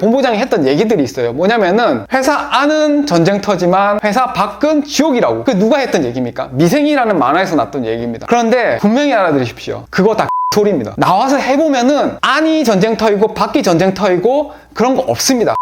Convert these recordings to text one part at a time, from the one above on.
본부장이 했던 얘기들이 있어요. 뭐냐면은 회사 안은 전쟁터지만 회사 밖은 지옥이라고. 그 누가 했던 얘기입니까? 미생이라는 만화에서 났던 얘기입니다. 그런데 분명히 알아들으십시오. 그거 다 소리입니다. 나와서 해보면은 안이 전쟁터이고 밖이 전쟁터이고 그런 거 없습니다.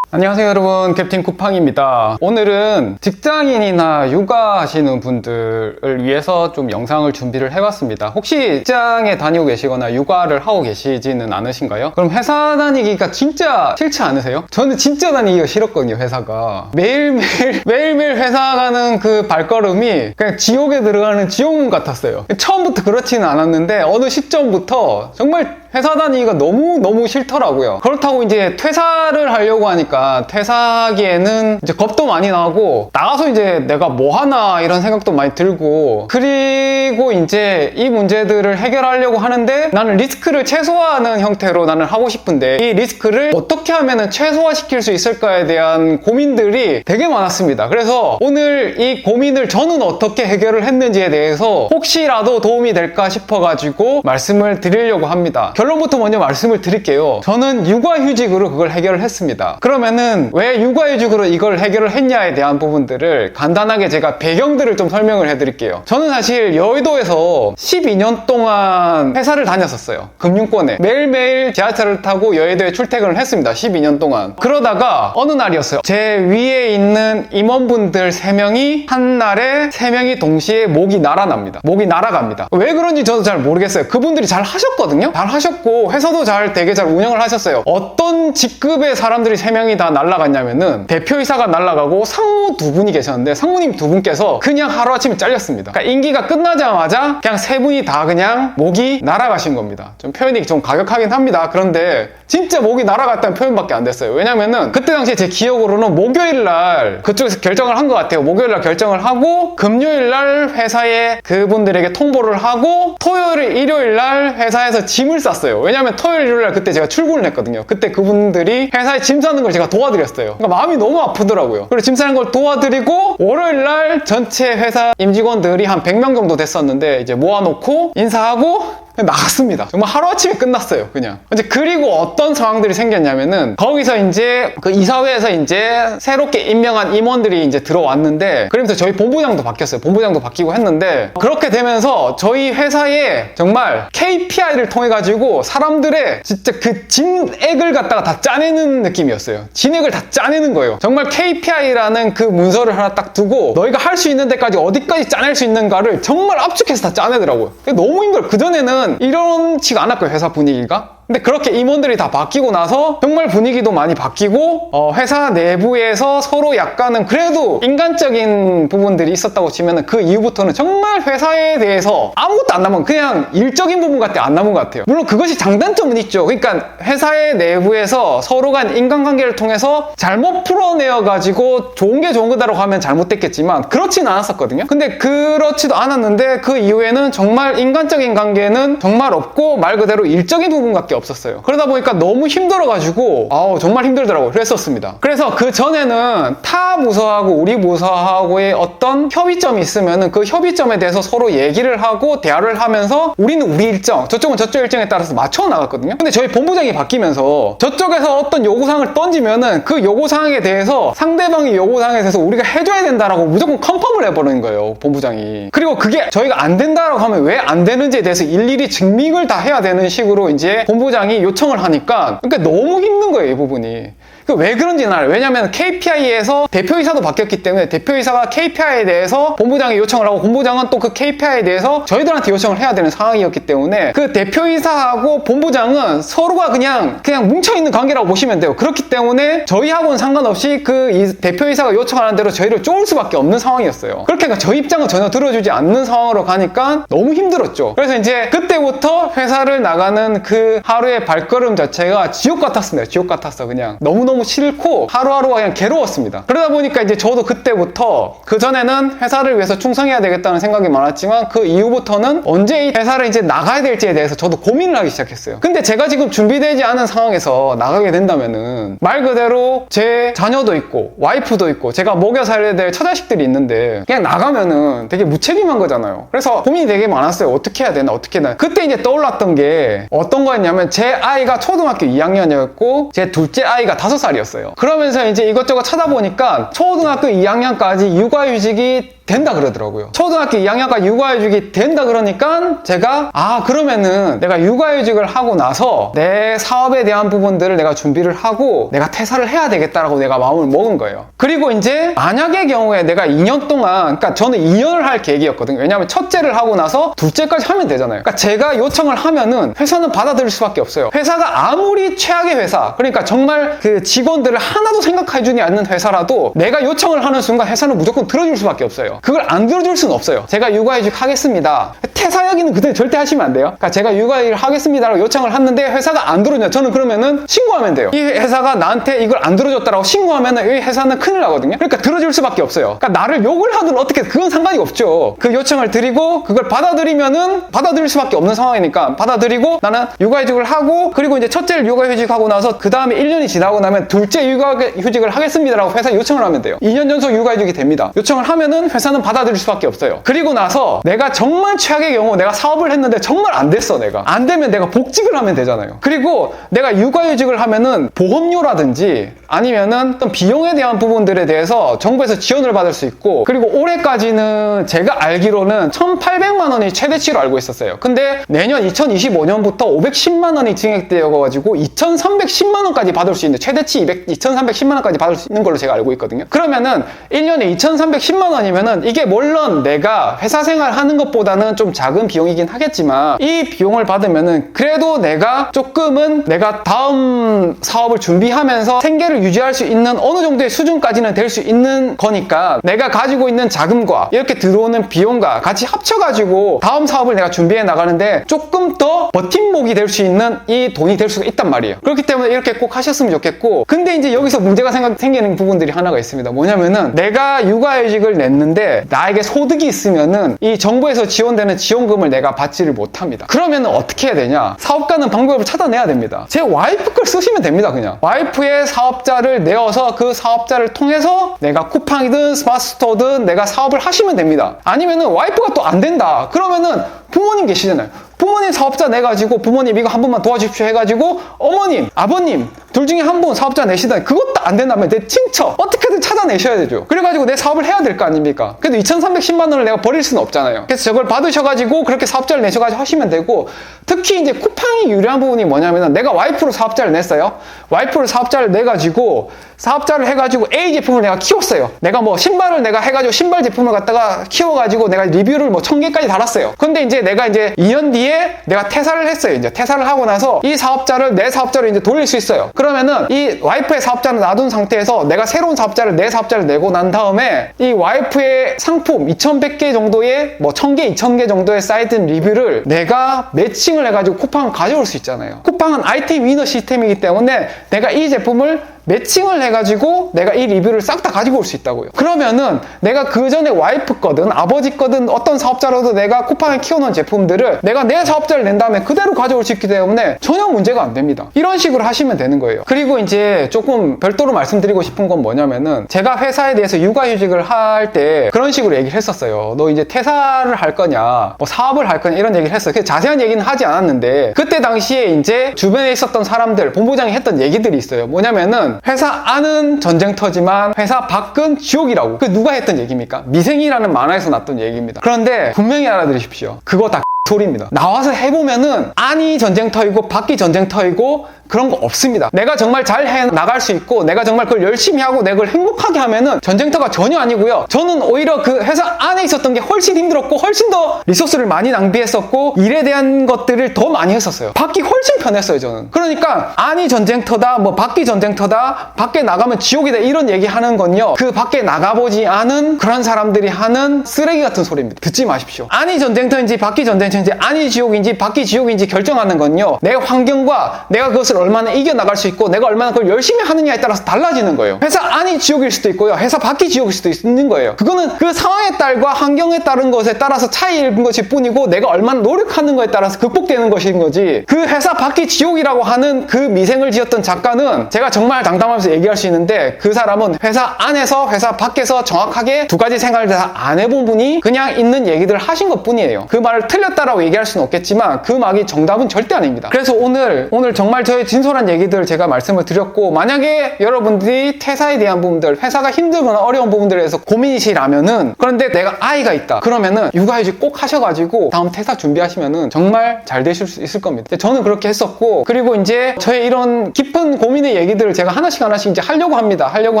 안녕하세요 여러분 캡틴 쿠팡입니다 오늘은 직장인이나 육아하시는 분들을 위해서 좀 영상을 준비를 해봤습니다 혹시 직장에 다니고 계시거나 육아를 하고 계시지는 않으신가요? 그럼 회사 다니기가 진짜 싫지 않으세요? 저는 진짜 다니기가 싫었거든요 회사가 매일매일 매일매일 회사 가는 그 발걸음이 그냥 지옥에 들어가는 지옥문 같았어요 처음부터 그렇지는 않았는데 어느 시점부터 정말 회사 다니기가 너무너무 싫더라고요. 그렇다고 이제 퇴사를 하려고 하니까 퇴사하기에는 이제 겁도 많이 나고 나가서 이제 내가 뭐 하나 이런 생각도 많이 들고 그리고 이제 이 문제들을 해결하려고 하는데 나는 리스크를 최소화하는 형태로 나는 하고 싶은데 이 리스크를 어떻게 하면 최소화시킬 수 있을까에 대한 고민들이 되게 많았습니다. 그래서 오늘 이 고민을 저는 어떻게 해결을 했는지에 대해서 혹시라도 도움이 될까 싶어가지고 말씀을 드리려고 합니다. 결론부터 먼저 말씀을 드릴게요. 저는 육아휴직으로 그걸 해결을 했습니다. 그러면 은 왜 육아휴직으로 이걸 해결을 했냐에 대한 부분들을 간단하게 제가 배경들을 좀 설명을 해드릴게요. 저는 사실 여의도에서 12년 동안 회사를 다녔었어요. 금융권에. 매일매일 지하철을 타고 여의도에 출퇴근을 했습니다. 12년 동안. 그러다가 어느 날이었어요. 제 위에 있는 임원분들 3명이 한 날에 3명이 동시에 목이 날아납니다. 목이 날아갑니다. 왜 그런지 저도 잘 모르겠어요. 그분들이 잘 하셨거든요? 잘 하셨고 회사도 잘 되게 잘 운영을 하셨어요. 어떤 직급의 사람들이 3명이 다 날아갔냐면은 대표이사가 날아가고 상무 두 분이 계셨는데 상무님 두 분께서 그냥 하루아침에 잘렸습니다. 그러니까 임기가 끝나자마자 그냥 세 분이 다 그냥 목이 날아가신 겁니다. 좀 표현이 좀 가격하긴 합니다. 그런데 진짜 목이 날아갔다는 표현밖에 안 됐어요. 왜냐면은 그때 당시에 제 기억으로는 목요일 날 그쪽에서 결정을 한 것 같아요. 목요일 날 결정을 하고 금요일 날 회사에 그분들에게 통보를 하고 토요일, 일요일 날 회사에서 짐을 쌌어요. 왜냐면 토요일, 일요일 날 그때 제가 출근을 했거든요. 그때 그분들이 회사에 짐 싸는 걸 제가 도와드렸어요. 그러니까 마음이 너무 아프더라고요. 그리고 짐 싸는 걸 도와드리고 월요일 날 전체 회사 임직원들이 한 100명 정도 됐었는데 이제 모아놓고 인사하고 나갔습니다. 정말 하루아침에 끝났어요, 그냥. 이제 그리고 어떤 상황들이 생겼냐면은 거기서 이제 그 이사회에서 이제 새롭게 임명한 임원들이 이제 들어왔는데 그러면서 저희 본부장도 바뀌었어요. 본부장도 바뀌고 했는데 그렇게 되면서 저희 회사에 정말 KPI를 통해 가지고 사람들의 진짜 그 진액을 갖다가 다 짜내는 느낌이었어요. 진액을 다 짜내는 거예요. 정말 KPI라는 그 문서를 하나 딱 두고 너희가 할 수 있는 데까지 어디까지 짜낼 수 있는가를 정말 압축해서 다 짜내더라고요. 너무 힘들어요. 그전에는 이런치가 않았고요, 회사 분위기가. 근데 그렇게 임원들이 다 바뀌고 나서 정말 분위기도 많이 바뀌고 어, 회사 내부에서 서로 약간은 그래도 인간적인 부분들이 있었다고 치면은 그 이후부터는 정말 회사에 대해서 아무것도 안 남은 그냥 일적인 부분 같아 안 남은 것 같아요. 물론 그것이 장단점은 있죠. 그러니까 회사의 내부에서 서로 간 인간관계를 통해서 잘못 풀어내어 가지고 좋은 게 좋은 거다라고 하면 잘못됐겠지만 그렇진 않았었거든요. 근데 그렇지도 않았는데 그 이후에는 정말 인간적인 관계는 정말 없고 말 그대로 일적인 부분밖에 없 었어요. 그러다 보니까 너무 힘들어가지고 아우 정말 힘들더라고요. 그랬었습니다. 그래서 그 전에는 타 부서하고 우리 부서하고의 어떤 협의점이 있으면은 그 협의점에 대해서 서로 얘기를 하고 대화를 하면서 우리는 우리 일정, 저쪽은 저쪽 일정에 따라서 맞춰 나갔거든요. 근데 저희 본부장이 바뀌면서 저쪽에서 어떤 요구사항을 던지면은 그 요구사항에 대해서 상대방의 요구사항에 대해서 우리가 해줘야 된다라고 무조건 컨펌을 해버리는 거예요. 본부장이. 그리고 그게 저희가 안 된다라고 하면 왜 안 되는지에 대해서 일일이 증명을 다 해야 되는 식으로 이제 본부 장이 요청을 하니까 그러니까 너무 힘든 거예요, 이 부분이. 그 왜 그런지는 알아요. 왜냐면 KPI에서 대표이사도 바뀌었기 때문에 대표이사가 KPI에 대해서 본부장에 요청을 하고 본부장은 또 그 KPI에 대해서 저희들한테 요청을 해야 되는 상황이었기 때문에 그 대표이사하고 본부장은 서로가 그냥 그냥 뭉쳐있는 관계라고 보시면 돼요. 그렇기 때문에 저희하고는 상관없이 그이 대표이사가 요청하는 대로 저희를 쪼을 수밖에 없는 상황이었어요. 그렇게 하니까 저희 입장은 전혀 들어주지 않는 상황으로 가니까 너무 힘들었죠. 그래서 이제 그때부터 회사를 나가는 그 하루의 발걸음 자체가 지옥 같았습니다. 지옥 같았어 그냥 너무너무 싫고 하루하루가 그냥 괴로웠습니다. 그러다 보니까 이제 저도 그때부터 그 전에는 회사를 위해서 충성해야 되겠다는 생각이 많았지만 그 이후부터는 언제 이 회사를 이제 나가야 될지에 대해서 저도 고민을 하기 시작했어요. 근데 제가 지금 준비되지 않은 상황에서 나가게 된다면은 말 그대로 제 자녀도 있고 와이프도 있고 제가 먹여 살려야 될 처자식들이 있는데 그냥 나가면은 되게 무책임한 거잖아요. 그래서 고민이 되게 많았어요. 어떻게 해야 되나 어떻게 해야 되나. 그때 이제 떠올랐던 게 어떤 거였냐면 제 아이가 초등학교 2학년이었고 제 둘째 아이가 5살 이었어요. 그러면서 이제 이것저것 찾아보니까 초등학교 2학년까지 육아휴직이 된다 그러더라고요. 초등학교 2학년까지 육아휴직이 된다 그러니까 제가 아 그러면은 내가 육아휴직을 하고 나서 내 사업에 대한 부분들을 내가 준비를 하고 내가 퇴사를 해야 되겠다라고 내가 마음을 먹은 거예요. 그리고 이제 만약의 경우에 내가 2년 동안 그러니까 저는 2년을 할 계획이었거든요. 왜냐하면 첫째를 하고 나서 둘째까지 하면 되잖아요. 그러니까 제가 요청을 하면은 회사는 받아들일 수밖에 없어요. 회사가 아무리 최악의 회사 그러니까 정말 그 직원들을 하나도 생각해 주지 않는 회사라도 내가 요청을 하는 순간 회사는 무조건 들어줄 수밖에 없어요. 그걸 안 들어줄 수는 없어요. 제가 육아휴직 하겠습니다. 퇴사 이야기는 그때 절대 하시면 안 돼요. 그러니까 제가 육아휴직 하겠습니다라고 요청을 했는데 회사가 안 들어줘요. 저는 그러면은 신고하면 돼요. 이 회사가 나한테 이걸 안 들어줬다라고 신고하면은 이 회사는 큰일 나거든요. 그러니까 들어줄 수밖에 없어요. 그러니까 나를 욕을 하든 어떻게 그건 상관이 없죠. 그 요청을 드리고 그걸 받아들이면은 받아들일 수밖에 없는 상황이니까 받아들이고 나는 육아휴직을 하고 그리고 이제 첫째를 육아휴직하고 나서 그 다음에 1년이 지나고 나면 둘째 육아휴직을 하겠습니다라고 회사 요청을 하면 돼요. 2년 연속 육아휴직이 됩니다. 요청을 하면은 회사 는 받아들일 수밖에 없어요. 그리고 나서 내가 정말 최악의 경우 내가 사업을 했는데 정말 안 됐어 내가 안 되면 내가 복직을 하면 되잖아요. 그리고 내가 육아휴직을 하면은 보험료라든지 아니면은 어떤 비용에 대한 부분들에 대해서 정부에서 지원을 받을 수 있고 그리고 올해까지는 제가 알기로는 1,800만 원이 최대치로 알고 있었어요. 근데 내년 2025년부터 510만 원이 증액되어 가지고 2,310만 원까지 받을 수 있는 최대치 200, 2,310만 원까지 받을 수 있는 걸로 제가 알고 있거든요. 그러면은 1년에 2,310만 원이면은 이게 물론 내가 회사 생활 하는 것보다는 좀 작은 비용이긴 하겠지만 이 비용을 받으면은 그래도 내가 조금은 내가 다음 사업을 준비하면서 생계를 유지할 수 있는 어느 정도의 수준까지는 될 수 있는 거니까 내가 가지고 있는 자금과 이렇게 들어오는 비용과 같이 합쳐가지고 다음 사업을 내가 준비해 나가는데 조금 더 버팀목이 될 수 있는 이 돈이 될 수가 있단 말이에요. 그렇기 때문에 이렇게 꼭 하셨으면 좋겠고 근데 이제 여기서 문제가 생기는 부분들이 하나가 있습니다. 뭐냐면은 내가 육아휴직을 냈는데 나에게 소득이 있으면은 이 정부에서 지원되는 지원금을 내가 받지를 못합니다. 그러면 어떻게 해야 되냐? 사업가는 방법을 찾아내야 됩니다. 제 와이프 걸 쓰시면 됩니다, 그냥. 와이프의 사업자를 내어서 그 사업자를 통해서 내가 쿠팡이든 스마트스토어든 내가 사업을 하시면 됩니다. 아니면은 와이프가 또 안 된다. 그러면은 부모님 계시잖아요. 부모님 사업자 내가지고 부모님 이거 한 번만 도와주십시오 해가지고 어머님, 아버님 둘 중에 한 분 사업자 내시다 그것도 안 된다면 내 친처 어떻게든 찾아내셔야 되죠. 그래가지고 내 사업을 해야 될 거 아닙니까? 그래도 2,310만 원을 내가 버릴 수는 없잖아요. 그래서 저걸 받으셔가지고 그렇게 사업자를 내셔가지고 하시면 되고 특히 이제 쿠팡이 유리한 부분이 뭐냐면은 내가 와이프로 사업자를 냈어요. 와이프로 사업자를 내가지고 사업자를 해가지고 A 제품을 내가 키웠어요. 내가 뭐 신발을 내가 해가지고 신발 제품을 갖다가 키워가지고 내가 리뷰를 뭐천 개까지 달았어요. 근데 이제 내가 이제 2년 뒤에 내가 퇴사를 했어요. 이제 퇴사를 하고 나서 이 사업자를 내 사업자로 이제 돌릴 수 있어요. 그러면은 이 와이프의 사업자를 놔둔 상태에서 내가 새로운 사업자를 내 사업자를 내고 난 다음에 이 와이프의 상품 2,100개 정도의 뭐 1,000개, 2,000개 정도의 사이트 리뷰를 내가 매칭을 해가지고 쿠팡을 가져올 수 있잖아요. 쿠팡은 IT 위너 시스템이기 때문에 내가 이 제품을 매칭을 해가지고 내가 이 리뷰를 싹 다 가지고 올 수 있다고요. 그러면은 내가 그 전에 와이프 거든 아버지 거든 어떤 사업자라도 내가 쿠팡에 키워놓은 제품들을 내가 내 사업자를 낸 다음에 그대로 가져올 수 있기 때문에 전혀 문제가 안 됩니다. 이런 식으로 하시면 되는 거예요. 그리고 이제 조금 별도로 말씀드리고 싶은 건 뭐냐면은 제가 회사에 대해서 육아휴직을 할 때 그런 식으로 얘기를 했었어요. 너 이제 퇴사를 할 거냐, 뭐 사업을 할 거냐 이런 얘기를 했어요. 자세한 얘기는 하지 않았는데 그때 당시에 이제 주변에 있었던 사람들 본부장이 했던 얘기들이 있어요. 뭐냐면은 회사 안은 전쟁터지만 회사 밖은 지옥이라고. 그 누가 했던 얘기입니까? 미생이라는 만화에서 났던 얘기입니다. 그런데 분명히 알아들으십시오. 그거 다 소리입니다. 나와서 해보면은 안이 전쟁터이고 밖이 전쟁터이고 그런 거 없습니다. 내가 정말 잘 해 나갈 수 있고 내가 정말 그걸 열심히 하고 내가 그걸 행복하게 하면은 전쟁터가 전혀 아니고요. 저는 오히려 그 회사 안에 있었던 게 훨씬 힘들었고 훨씬 더 리소스를 많이 낭비했었고 일에 대한 것들을 더 많이 했었어요. 밖이 훨씬 편했어요, 저는. 그러니까 안이 전쟁터다, 뭐 밖이 전쟁터다, 밖에 나가면 지옥이다 이런 얘기 하는 건요. 그 밖에 나가보지 않은 그런 사람들이 하는 쓰레기 같은 소리입니다. 듣지 마십시오. 안이 전쟁터인지 밖이 전쟁터인지 안이 지옥인지 밖이 지옥인지 결정하는 건요. 내 환경과 내가 그것을 얼마나 이겨나갈 수 있고 내가 얼마나 그걸 열심히 하느냐에 따라서 달라지는 거예요. 회사 안이 지옥일 수도 있고요. 회사 밖이 지옥일 수도 있는 거예요. 그거는 그 상황에 따라 환경에 따른 것에 따라서 차이인 것일 뿐이고 내가 얼마나 노력하는 것에 따라서 극복되는 것인 거지. 그 회사 밖이 지옥이라고 하는 그 미생을 지었던 작가는 제가 정말 당당하면서 얘기할 수 있는데 그 사람은 회사 안에서 회사 밖에서 정확하게 두 가지 생활을 다 안 해본 분이 그냥 있는 얘기들을 하신 것 뿐이에요. 그 말을 틀렸다라 고 얘기할 수는 없겠지만 그 말이 정답은 절대 아닙니다. 그래서 오늘 오늘 정말 저의 진솔한 얘기들 제가 말씀을 드렸고 만약에 여러분들이 퇴사에 대한 부분들 회사가 힘들거나 어려운 부분들에 대해서 고민이시라면은 그런데 내가 아이가 있다 그러면은 육아휴직 꼭 하셔가지고 다음 퇴사 준비하시면은 정말 잘 되실 수 있을 겁니다. 저는 그렇게 했었고 그리고 이제 저의 이런 깊은 고민의 얘기들을 제가 하나씩 하나씩 이제 하려고 합니다. 하려고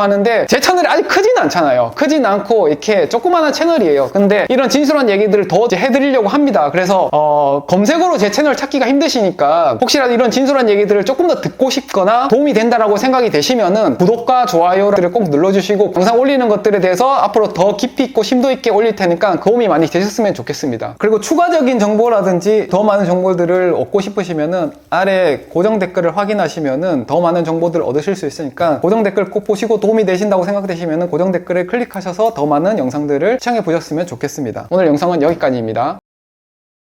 하는데 제 채널이 아직 크진 않잖아요. 크진 않고 이렇게 조그마한 채널이에요. 근데 이런 진솔한 얘기들을 더 이제 해드리려고 합니다. 그래서 어, 검색어로 제 채널 찾기가 힘드시니까 혹시라도 이런 진솔한 얘기들을 조금 더 듣고 싶거나 도움이 된다라고 생각이 되시면은 구독과 좋아요를 꼭 눌러주시고 영상 올리는 것들에 대해서 앞으로 더 깊이 있고 심도 있게 올릴 테니까 도움이 많이 되셨으면 좋겠습니다. 그리고 추가적인 정보라든지 더 많은 정보들을 얻고 싶으시면은 아래 고정 댓글을 확인하시면은 더 많은 정보들을 얻으실 수 있으니까 고정 댓글 꼭 보시고 도움이 되신다고 생각되시면은 고정 댓글을 클릭하셔서 더 많은 영상들을 시청해 보셨으면 좋겠습니다. 오늘 영상은 여기까지입니다.